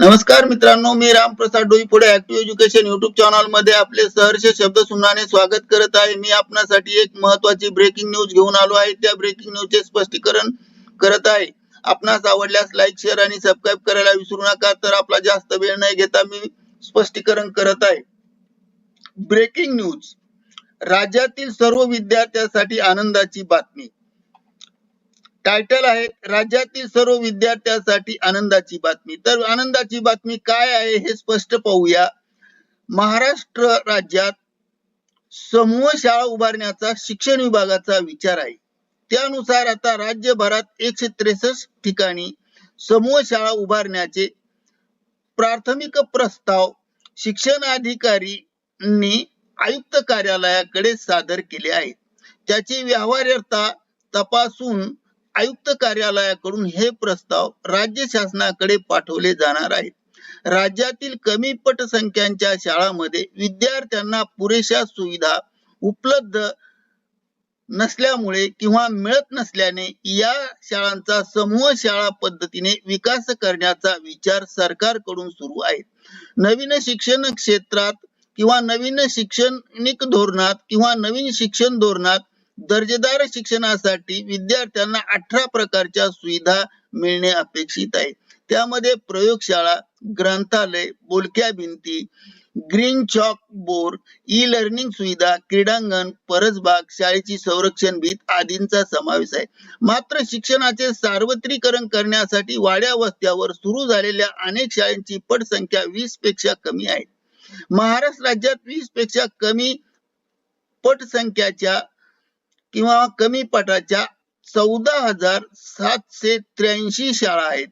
नमस्कार मित्रांनो मी रामप्रसाद डोई पुढे ऍक्टिव्ह एज्युकेशन युट्यूब चॅनलमध्ये आपले सहर्ष शब्द सुनाने स्वागत करत आहे. मी आपणासाठी एक महत्वाची ब्रेकिंग न्यूज घेऊन आलो आहे. त्या ब्रेकिंग न्यूजचे स्पष्टीकरण करत आहे. आपणास आवडल्यास लाईक शेअर आणि सबस्क्राईब करायला विसरू नका. तर आपला जास्त वेळ न घेता मी स्पष्टीकरण करत आहे. ब्रेकिंग न्यूज राज्यातील सर्व विद्यार्थ्यांसाठी आनंदाची बातमी. टायटल आहे राज्यातील सर्व विद्यार्थ्यांसाठी आनंदाची बातमी. तर आनंदाची बातमी काय आहे हे स्पष्ट पाहूया. महाराष्ट्र राज्यात समूह शाळा उभारण्याचा शिक्षण विभागाचा विचार आहे. त्यानुसार आता राज्यभरात एकशे त्रेसष्ट ठिकाणी समूह शाळा उभारण्याचे प्राथमिक प्रस्ताव शिक्षण अधिकारींनी आयुक्त कार्यालयाकडे सादर केले आहेत. त्याची व्यवहार्यता तपासून आयुक्त कार्यालयाकडून हे प्रस्ताव राज्य शासनाकडे पाठवले जाणार आहेत. राज्यातील कमी पटसंख्यांच्या शाळांमध्ये विद्यार्थ्यांना पुरेशा सुविधा उपलब्ध नसल्यामुळे किंवा मिळत नसल्याने या शाळांचा समूह शाळा पद्धतीने विकास करण्याचा विचार सरकारकडून सुरू आहे. नवीन शिक्षण क्षेत्रात किंवा नवीन शैक्षणिक धोरणात किंवा नवीन शिक्षण धोरणात दर्जेदार शिक्षणासाठी विद्यार्थ्यांना अठरा प्रकारच्या सुविधा मिळणे अपेक्षित आहे. त्यामध्ये प्रयोगशाळा ग्रंथालय बोलक्या भिंती green chalk board E learning सुविधा क्रीडांगण परसबाग शाळेची संरक्षण भीत आदींचा समावेश आहे. मात्र शिक्षणाचे सार्वत्रिकरण करण्यासाठी वाड्या वस्त्यावर सुरू झालेल्या अनेक शाळांची पटसंख्या वीसपेक्षा कमी आहे. महाराष्ट्र राज्यात वीसपेक्षा कमी पटसंख्याच्या किंवा कमी पटाच्या चौदा हजार सातशे त्र्याऐंशी शाळा आहेत.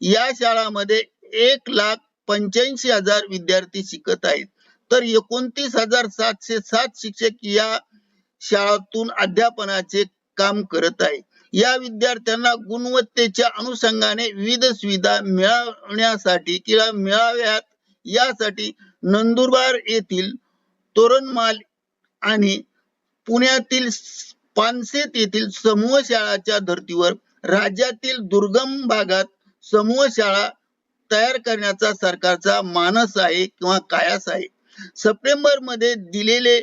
या शाळांमध्ये एक लाख पंच्याऐंशी हजार विद्यार्थी शिकत आहेत. तर एकोणतीस हजार सातशे सात शिक्षक या शाळातून अध्यापनाचे काम करत आहे या विद्यार्थ्यांना गुणवत्तेच्या अनुषंगाने विविध सुविधा मिळवण्यासाठी किंवा मिळाव्यात यासाठी नंदुरबार येथील तोरणमाल आणि पुण्यातील पानसेत येथील समूह शाळाच्या धर्तीवर राज्यातील दुर्गम भागात समूह शाळा तयार करण्याचा सरकारचा मानस आहे किंवा कायास आहे. सप्टेंबरमध्ये दिलेले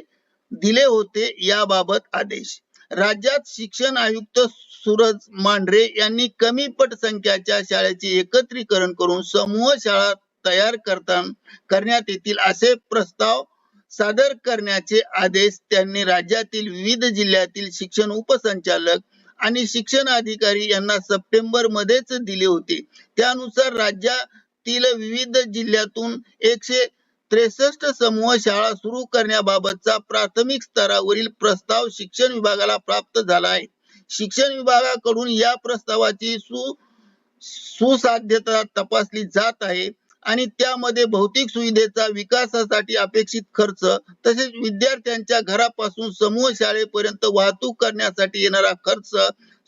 दिले होते याबाबत आदेश. राज्यात शिक्षण आयुक्त सूरज मांढरे यांनी कमी पट संख्याच्या शाळेचे एकत्रीकरण करून समूह शाळा तयार करता करण्यात येतील असे प्रस्ताव सादर करण्याचे आदेश त्यांनी राज्यातील विविध जिल्ह्यातील शिक्षण उपसंचालक आणि शिक्षण अधिकारी यांना सप्टेंबर मध्येच दिले होते. त्यानुसार राज्यातील विविध जिल्ह्यातून एकशे त्रेसष्ट समूह शाळा सुरू करण्याबाबतचा प्राथमिक स्तरावरील प्रस्ताव शिक्षण विभागाला प्राप्त झाला आहे. शिक्षण विभागाकडून या प्रस्तावाची सु सुसाध्यता तपासली जात आहे. आणि त्यामध्ये भौतिक सुविधेचा विकासासाठी अपेक्षित खर्च तसेच विद्यार्थ्यांच्या घरापासून समूह शाळेपर्यंत वाहतूक करण्यासाठी येणारा खर्च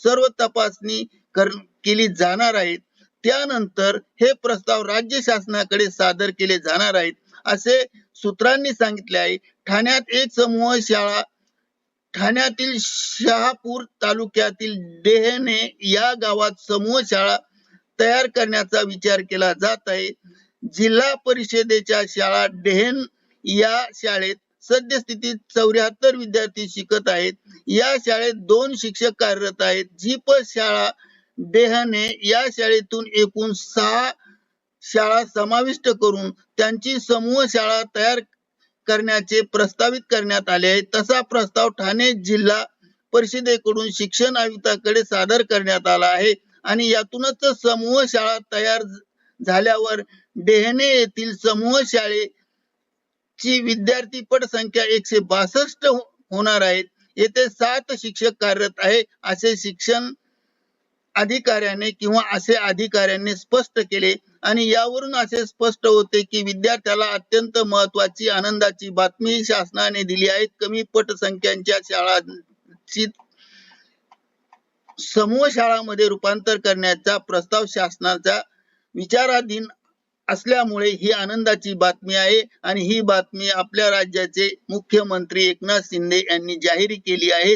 सर्व तपासणी केली जाणार आहे त्यानंतर हे प्रस्ताव राज्य शासनाकडे सादर केले जाणार आहेत असे सूत्रांनी सांगितले आहे. ठाण्यात एक समूह शाळा ठाण्यातील शहापूर तालुक्यातील डेहने या गावात समूह शाळा तयार करण्याचा विचार केला जात आहे. जिल्हा परिषदेच्या शाळा डेहन या शाळेत सद्यस्थितीत चौऱ्याहत्तर विद्यार्थी शिकत आहेत. या शाळेत दोन शिक्षक कार्यरत आहेत. जीप शाळा डेहने या शाळेतून एकूण सहा शाळा समाविष्ट करून त्यांची समूह शाळा तयार करण्याचे प्रस्तावित करण्यात आले आहे. तसा प्रस्ताव ठाणे जिल्हा परिषदेकडून शिक्षण आयुक्ताकडे सादर करण्यात आला आहे. आणि यातूनच समूह शाळा तयार झाल्यावर डेहणे येथील समूह शाळेची विद्यार्थी पट संख्या एकशे बासष्ट हो- होणार आहेत. येथे सात शिक्षक कार्यरत आहे. असे शिक्षण अधिकाऱ्याने किंवा असे अधिकाऱ्यांनी स्पष्ट केले आणि यावरून असे स्पष्ट होते की विद्यार्थ्याला अत्यंत महत्वाची आनंदाची बातमी शासनाने दिली आहे. कमी पटसंख्यांच्या शाळांची समूह शाळामध्ये रूपांतर करण्याचा प्रस्ताव शासनाचा विचाराधीन असल्यामुळे ही आनंदाची बातमी आहे आणि ही बातमी आपल्या राज्याचे मुख्यमंत्री एकनाथ शिंदे यांनी जाहीर केली आहे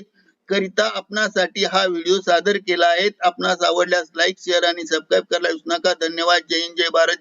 करिता आपणासाठी हा व्हिडिओ सादर केला आहे. आपणास आवडल्यास लाईक शेअर आणि सबस्क्राईब करायला विसरू नका. धन्यवाद. जय हिंद. जय भारत.